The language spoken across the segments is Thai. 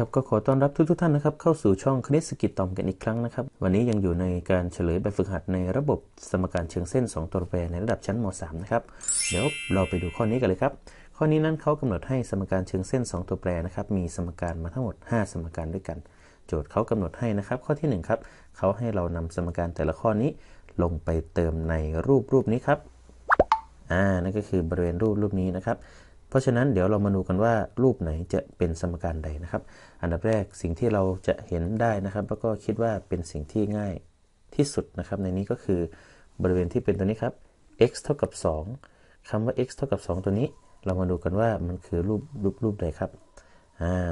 ครับก็ขอต้อนรับทุกทท่านนะครับเข้าสู่ช่องคณิตสกิจตอมกันอีกครั้งนะครับ วันนี้ยังอยู่ในการเฉลยแบบฝึกหัดในระบบสมการเชิงเส้น 2 ตัวแปรในระดับชั้นม .3 นะครับเดี๋ยวเราไปดูข้อนี้กันเลยครับ ข้อนี้นั้นเขากำหนดให้สมการเชิงเส้น 2 ตัวแปรนะครับมีสมการมาทั้งหมด 5 สมการด้วยกัน โจทย์เขากำหนดให้นะครับ ข้อที่1ครับเขาให้เรานำสมการแต่ละข้อนี้ลงไปเติมในรูปรูปนี้ครับอ่านั่นก็คือบริเวณรูปรูปนี้นะครับ เพราะฉะนั้นเดี๋ยวเรามาดูกันว่ารูปไหนจะเป็นสมการใดนะครับ อันดับแรกสิ่งที่เราจะเห็นได้นะครับ แล้วก็คิดว่าเป็นสิ่งที่ง่ายที่สุดนะครับ ในนี้ก็คือบริเวณที่เป็นตัวนี้ครับ x เท่ากับ 2คำว่า x เท่ากับ 2 ตัวนี้ เรามาดูกันว่ามันคือรูปรูปรูปใดครับ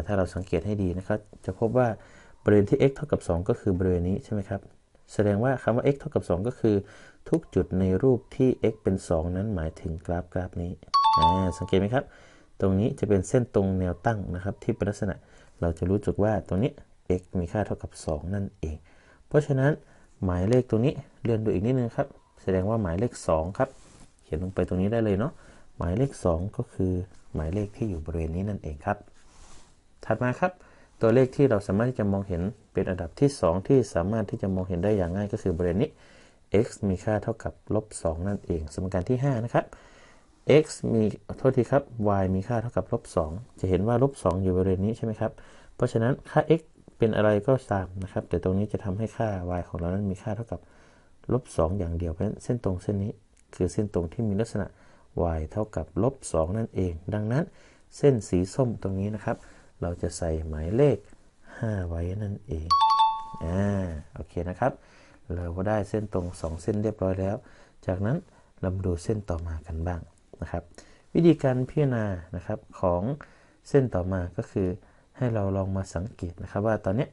ถ้าเราสังเกตให้ดีนะครับ จะพบว่าบริเวณที่ x เท่ากับ 2 ก็คือบริเวณนี้ใช่ไหมครับ แสดงว่าคำว่า x เท่ากับ 2 ก็คือ ทุกจุดในรูปที่ x เป็น 2 นั้นหมายถึงกราฟกราฟนี้ สังเกตไหมครับ ตรงนี้จะเป็นเส้นตรงแนวตั้งนะครับ ที่เป็นลักษณะเราจะรู้จักว่าตรงนี้ x มีค่าเท่ากับ 2 นั่นเอง เพราะฉะนั้นหมายเลขตรงนี้เลื่อนดูอีกนิดนึงครับ แสดงว่าหมายเลข 2 ครับ เขียนลงไปตรงนี้ได้เลยเนาะหมายเลข 2 ก็คือหมายเลขที่อยู่บริเวณนี้นั่นเองครับ ถัดมาครับ ตัวเลขที่เราสามารถที่จะมองเห็นเป็นอันดับที่ 2 ที่สามารถที่จะมองเห็นได้อย่างง่ายก็คือบริเวณนี้ x มีค่าเท่ากับลบ2นั่นเอง สมการที่ 5 นะครับ x มีโทษทีครับ y มีค่าเท่ากับลบ2จะเห็นว่าลบ2อยู่บริเวณนี้ใช่ไหมครับ เพราะฉะนั้นค่า x เป็นอะไรก็ตามนะครับ แต่ตรงนี้จะทำให้ค่า y ของเรานั้นมีค่าเท่ากับลบ2อย่างเดียวเพราะฉะนั้นเส้นตรงเส้นนี้คือเส้นตรงที่มีลักษณะ y เท่ากับลบ2นั่นเอง ดังนั้นเส้นสีส้มตรงนี้นะครับ เราจะใส่หมายเลข 5 ไว้นั่นเอง อ่า โอเคนะครับ เราก็ได้เส้นตรง 2 เส้นเรียบร้อยแล้ว จากนั้นเรามาดูเส้นต่อมากันบ้าง นะครับ วิธีการพิจารณานะครับของเส้นต่อมาก็คือให้เราลองมาสังเกตนะครับว่าตอนนี้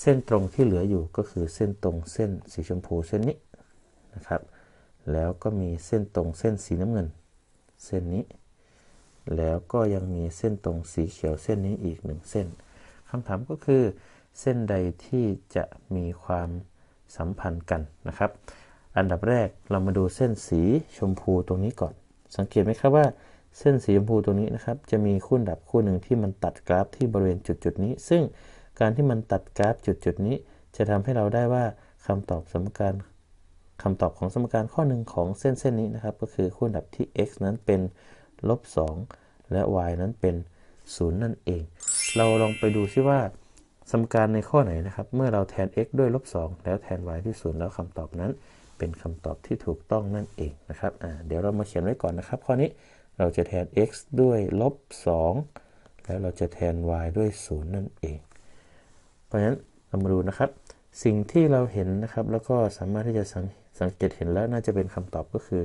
เส้นตรงที่เหลืออยู่ก็คือเส้นตรงเส้นสีชมพูเส้นนี้นะครับ แล้วก็มีเส้นตรงเส้นสีน้ำเงิน เส้นนี้ แล้วก็ยังมีเส้นตรงสีเขียวเส้นนี้อีกหนึ่งเส้นคำถามก็คือ เส้นใดที่จะมีความสัมพันธ์กันนะครับ อันดับแรกเรามาดูเส้นสีชมพูตรงนี้ก่อน สังเกตไหมครับว่าเส้นสีชมพูตรงนี้นะครับ จะมีคู่ดับคู่หนึ่งที่มันตัดกราฟที่บริเวณจุดจุดนี้ ซึ่งการที่มันตัดกราฟจุดจุดนี้ จะทำให้เราได้ว่าคำตอบสมการคำตอบของสมการข้อหนึ่งของเส้นเส้นนี้นะครับ ก็คือคู่ดับที่ x นั้นเป็นลบ2และ y นั้นเป็น 0 นั่นเอง เราลองไปดูซิว่า สมการในข้อไหนนะครับ เมื่อเราแทน x ด้วยลบ2แล้วแทน y ด้วย0แล้วคำตอบนั้น เป็นคำตอบที่ถูกต้องนั่นเองนะครับเดี๋ยวเรามาเขียนไว้ก่อนนะครับ ข้อนี้เราจะแทน x ด้วยลบ 2 แล้วเราจะแทน y ด้วย 0 นั่นเอง เพราะฉะนั้นเรามาดูนะครับ สิ่งที่เราเห็นนะครับ แล้วก็สามารถที่จะสังสังเกตเห็นแล้วน่าจะเป็นคำตอบก็คือ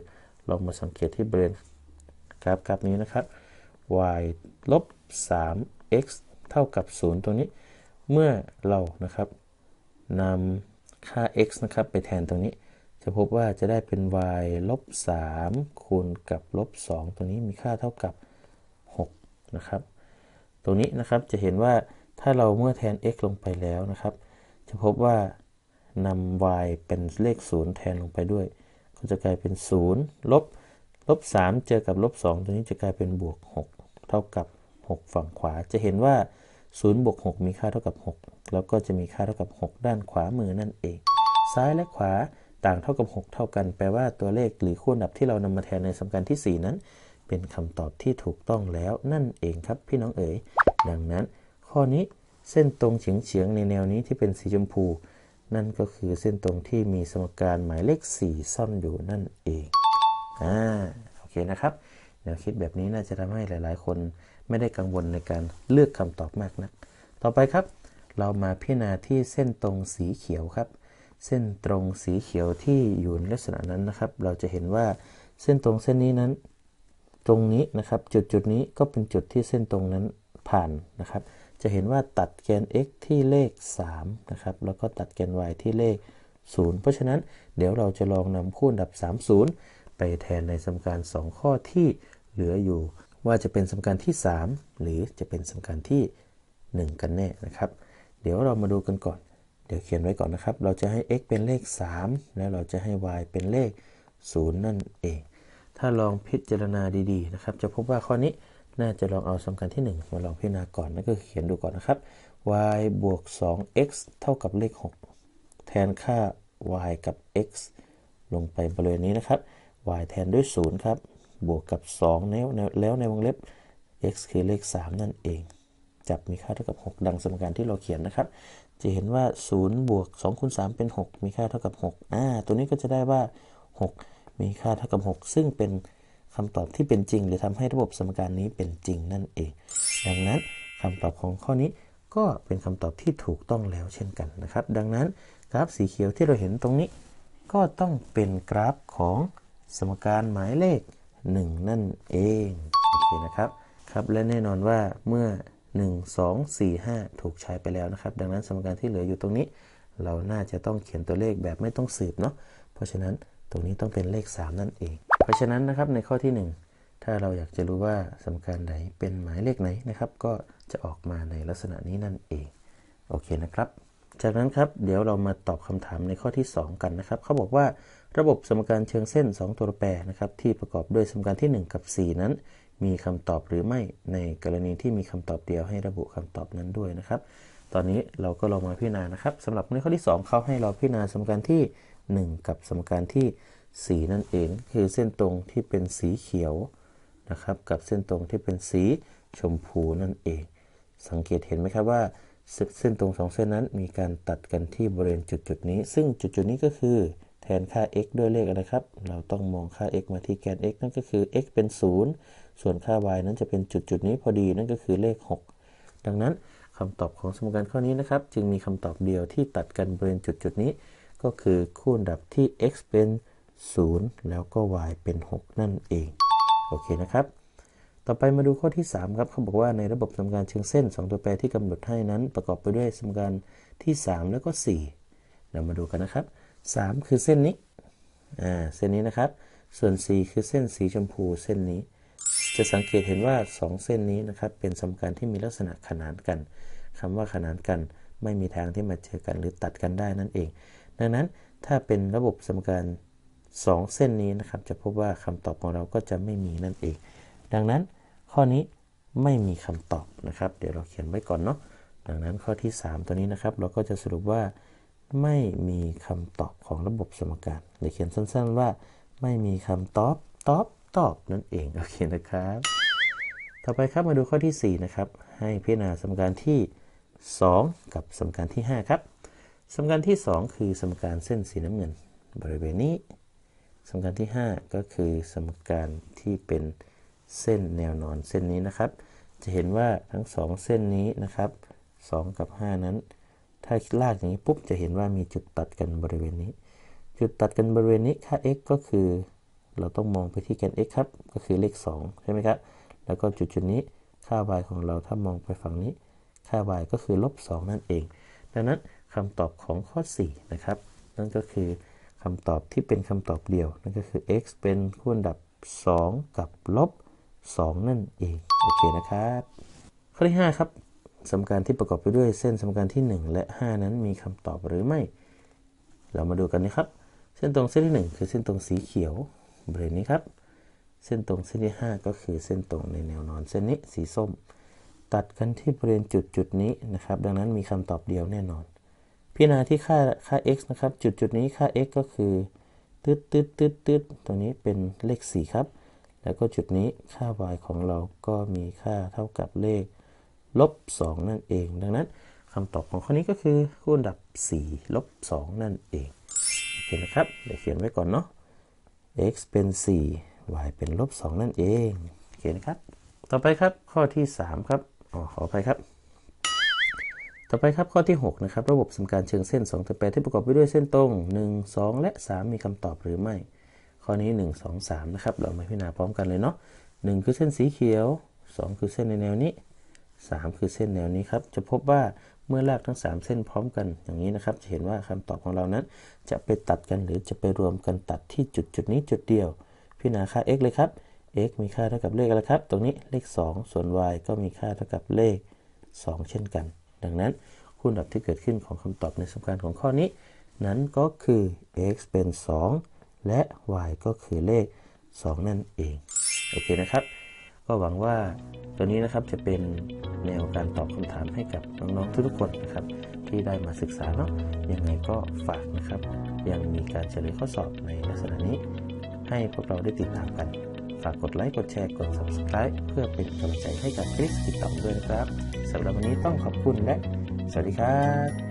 เรามาสังเกตที่บริเวณกราฟกราฟนี้นะครับ y ลบ 3x เท่ากับ 0 ตรงนี้ เมื่อเรานะครับนำค่า x นะครับไปแทนตรงนี้ จะพบว่าจะได้เป็น y ลบ3คูณกับลบ2ตรงนี้มีค่าเท่ากับ 6 นะครับตรงนี้นะครับจะเห็นว่าถ้าเราเมื่อแทน x ลงไปแล้วนะครับ จะพบว่านำ y เป็นเลข 0 แทนลงไปด้วย ก็จะกลายเป็น 0 ลบ ลบ 3 เจอกับลบ 2 ตัวนี้จะกลายเป็นบวก 6 เท่ากับ 6 ฝั่งขวา จะเห็นว่า 0 บวก 6 มีค่าเท่ากับ 6 แล้วก็จะมีค่าเท่ากับ 6 ด้านขวามือนั่นเอง ซ้ายและขวา ต่างเท่ากับ 6 เท่ากัน แปลว่าตัวเลขหรือคู่ดับที่เรานำมาแทนในสมการที่ 4 นั้น เป็นคำตอบที่ถูกต้องแล้วนั่นเองครับพี่น้องเอ๋ย ดังนั้น ข้อนี้เส้นตรงเฉียงในแนวนี้ที่เป็นสีชมพู นั่นก็คือเส้นตรงที่มีสมการหมายเลข 4 ซ่อนอยู่นั่นเองอ่าโอเคนะครับแนวคิดแบบนี้น่าจะทำให้หลาย ๆ คนไม่ได้กังวลในการเลือกคำตอบมากนะัก ต่อไปครับ เรามาพิจารณาที่เส้นตรงสีเขียวครับ เส้นตรงสีเขียวที่อยู่ในลักษณะนั้นนะครับ เราจะเห็นว่าเส้นตรงเส้นนี้นั้น ตรงนี้นะครับ จุดจุดนี้ก็เป็นจุดที่เส้นตรงนั้นผ่านนะครับ จะเห็นว่าตัดแกน x ที่เลข3นะครับแล้วก็ตัดแกน y ที่เลข 0 เพราะฉะนั้นเดี๋ยวเราจะลองนำคู่ดับ 30 ไปแทนในสมการ 2 ข้อที่เหลืออยู่ว่าจะเป็นสมการที่ 3 หรือจะเป็นสมการที่ 1 กันแน่นะครับ เดี๋ยวเรามาดูกันก่อน ดี๋ยวเขียนไว้ก่อนนะครับ เราจะให้ x เป็นเลข 3 แล้วเราจะให้ y เป็นเลข 0 นั่นเอง ถ้าลองพิจารณาดีๆนะครับ จะพบว่าข้อนี้น่าจะลองเอาสมการที่ 1 มาลองพิจารณาก่อน นั่นก็เขียนดูก่อนนะครับ y บวก 2x เท่ากับเลข 6 แทนค่า y กับ x ลงไปบริเวณนี้นะครับ y แทนด้วย 0 ครับ บวกกับ 2 แล้วแล้วในวงเล็บ x คือเลข 3 นั่นเอง จับมีค่าเท่ากับ 6 ดังสมการที่เราเขียนนะครับ จะเห็นว่า 0 บวก2คูณ3เป็น 6 มีค่าเท่ากับ6อ่าตัวนี้ก็จะได้ว่า 6 มีค่าเท่ากับ 6 ซึ่งเป็นคำตอบที่เป็นจริง หรือทำให้ระบบสมการนี้เป็นจริงนั่นเอง ดังนั้นคำตอบของข้อนี้ก็เป็นคำตอบที่ถูกต้องแล้วเช่นกันนะครับ ดังนั้นกราฟสีเขียวที่เราเห็นตรงนี้ ก็ต้องเป็นกราฟของสมการหมายเลข 1 นั่นเอง โอเคนะครับ ครับ และแน่นอนว่าเมื่อ 1 2 4 5 ถูกใช้ไปแล้วนะครับ ดังนั้นสมการที่เหลืออยู่ตรงนี้ เราน่าจะต้องเขียนตัวเลขแบบไม่ต้องสืบเนาะเพราะฉะนั้นตรงนี้ต้องเป็นเลข 3 นั่นเอง เพราะฉะนั้นนะครับในข้อที่ 1 ถ้าเราอยากจะรู้ว่าสมการใดเป็นหมายเลขไหนนะครับ ก็จะออกมาในลักษณะนี้นั่นเองโอเคนะครับ จากนั้นครับเดี๋ยวเรามาตอบคำถามในข้อที่ 2 กันนะครับเขาบอกว่าระบบสมการเชิงเส้น 2 ตัวแปรนะครับที่ประกอบด้วยสมการที่ 1 กับ 4 นั้น มีคำตอบหรือไม่ในกรณีที่มีคำตอบเดียวให้ระบุคำตอบนั้นด้วยนะครับ ตอนนี้เราก็ลองมาพิจารณานะครับสำหรับในข้อที่ 2 เขาให้เราพิจารณาสมการที่ 1 กับสมการที่ 4 นั่นเอง คือเส้นตรงที่เป็นสีเขียวนะครับกับเส้นตรงที่เป็นสีชมพูนั่นเอง สังเกตเห็นไหมครับว่าเส้นตรงสองเส้นนั้นมีการตัดกันที่บริเวณจุดจุดนี้ ซึ่งจุดจุดนี้ก็คือ แทนค่า x ด้วยเลขอะไรครับ เราต้องมองค่า x มาที่แกน x นั่นก็คือ x เป็น 0 ส่วนค่า y นั้นจะเป็นจุดจุดนี้พอดีนั่นก็คือเลข 6 ดังนั้นคำตอบของสมการข้อนี้นะครับ จึงมีคำตอบเดียวที่ตัดกันบริเวณจุดจุดนี้ ก็คือคู่ดับที่ x เป็น 0 แล้วก็ y เป็น 6 นั่นเอง โอเคนะครับ ต่อไปมาดูข้อที่ 3 ครับเขาบอกว่าในระบบสมการเชิงเส้น 2 ตัวแปรที่กำหนดให้นั้น ประกอบไปด้วยสมการที่ 3 แล้วก็ 4 เรามาดูกันนะครับ 3 คือเส้นนี้อ่าเส้นนี้นะครับ ส่วน 4 คือเส้นสีชมพูเส้นนี้ จะสังเกตเห็นว่า 2 เส้นนี้นะครับเป็นสมการที่มีลักษณะขนานกันคำว่าขนานกันไม่มีทางที่มาเจอกันหรือตัดกันได้นั่นเอง ดังนั้นถ้าเป็นระบบสมการ 2 เส้นนี้นะครับ จะพบว่าคำตอบของเราก็จะไม่มีนั่นเอง ดังนั้นข้อนี้ไม่มีคำตอบนะครับ เดี๋ยวเราเขียนไว้ก่อนเนาะดังนั้นข้อที่ 3 ตัวนี้นะครับ เราก็จะสรุปว่า ไม่มีคำตอบของระบบสมการหรือเขียนสั้นๆว่า ไม่มีคำตอบตอบตอบนั่นเองโอเคนะครับ ต่อไปครับมาดูข้อที่ 4 นะครับ ให้พิจารณาสมการที่ 2 กับสมการที่ 5 ครับ สมการที่ 2 คือสมการเส้นสีน้ำเงิน บริเวณนี้ สมการที่ 5 ก็คือสมการที่เป็นเส้นแนวนอนเส้นนี้นะครับ จะเห็นว่าทั้ง 2 เส้นนี้นะครับ 2 กับ 5 นั้น ถ้าลากอย่างนี้ปุ๊บจะเห็นว่ามีจุดตัดกันบริเวณนี้ จุดตัดกันบริเวณนี้ค่า x ก็คือ เราต้องมองไปที่แกน x ครับ ก็คือเลข 2 ใช่ไหมครับ แล้วก็จุดจุดนี้ค่า y ของเราถ้ามองไปฝั่งนี้ ค่า y ก็คือลบ 2 นั่นเอง ดังนั้นคำตอบของข้อ 4 นะครับ นั่นก็คือคำตอบที่เป็นคำตอบเดียว นั่นก็คือ x เป็นคู่อันดับ 2 กับลบ 2 นั่นเอง โอเคนะครับ ข้อที่ 5 ครับ สมการที่ประกอบไปด้วยเส้นสมการที่ 1 และ 5 นั้นมีคำตอบหรือไม่ เรามาดูกันนะครับ เส้นตรงเส้นที่ 1 คือเส้นตรงสีเขียวบริเวณนี้ครับ เส้นตรงเส้นที่ 5 ก็คือเส้นตรงในแนวนอนเส้นนี้สีส้ม ตัดกันที่บริเวณจุดจุดนี้นะครับ ดังนั้นมีคำตอบเดียวแน่นอน พิจารณาที่ค่าค่า x นะครับ จุดจุดนี้ค่า x ก็คือตืดตืดตืดตืดตรงนี้เป็นเลข 4 ครับ แล้วก็จุดนี้ค่า y ของเราก็มีค่าเท่ากับเลข ลบ 2 นั่นเอง ดังนั้นคำตอบของข้อนี้ก็คือคูณดับ4ลบ 2 นั่นเอง โอเคนะครับ เดี๋ยวเขียนไว้ก่อนเนาะ x เป็น 4 y เป็นลบ 2 นั่นเอง โอเคนะครับ ต่อไปครับข้อที่ 3 ครับ อ๋อ ขออภัยครับ ต่อไปครับข้อที่ 6 นะครับ ระบบสมการเชิงเส้น2ตัวแปรที่ประกอบไปด้วยเส้นตรง 1 2 และ 3 มีคำตอบหรือไม่ ข้อนี้ 1 2 3 นะครับ เรามาพิจารณาพร้อมกันเลยเนาะ1คือเส้นสีเขียว 2 คือเส้นในแนวนี้ 3 คือเส้นแนวนี้ครับ จะพบว่าเมื่อลากทั้ง 3 เส้นพร้อมกันอย่างนี้นะครับ จะเห็นว่าคำตอบของเรานั้น จะไปตัดกันหรือจะไปรวมกันตัดที่จุดจุดนี้จุดเดียว พิจารณาค่า x เลยครับ x มีค่าเท่ากับเลขอะไรครับ ตรงนี้เลข 2 ส่วน y ก็มีค่าเท่ากับเลข 2 เช่นกัน ดังนั้นคูณดับที่เกิดขึ้นของคำตอบในสมการของข้อนี้ นั้นก็คือ x เป็น 2 และ y ก็คือเลข 2 นั่นเอง โอเคนะครับ ก็หวังว่าตัวนี้นะครับจะเป็น แนวการตอบคำถามให้กับน้องๆทุกๆคนนะครับ ที่ได้มาศึกษาเนาะยังไงก็ฝากนะครับ ยังมีการเฉลยข้อสอบในลักษณะนี้ ให้พวกเราได้ติดตามกัน ฝากกดไลค์กดแชร์กด subscribe เพื่อเป็นกำลังใจให้กับคลิปติดต่อด้วยนะครับสำหรับวันนี้ต้องขอบคุณและ สวัสดีครับ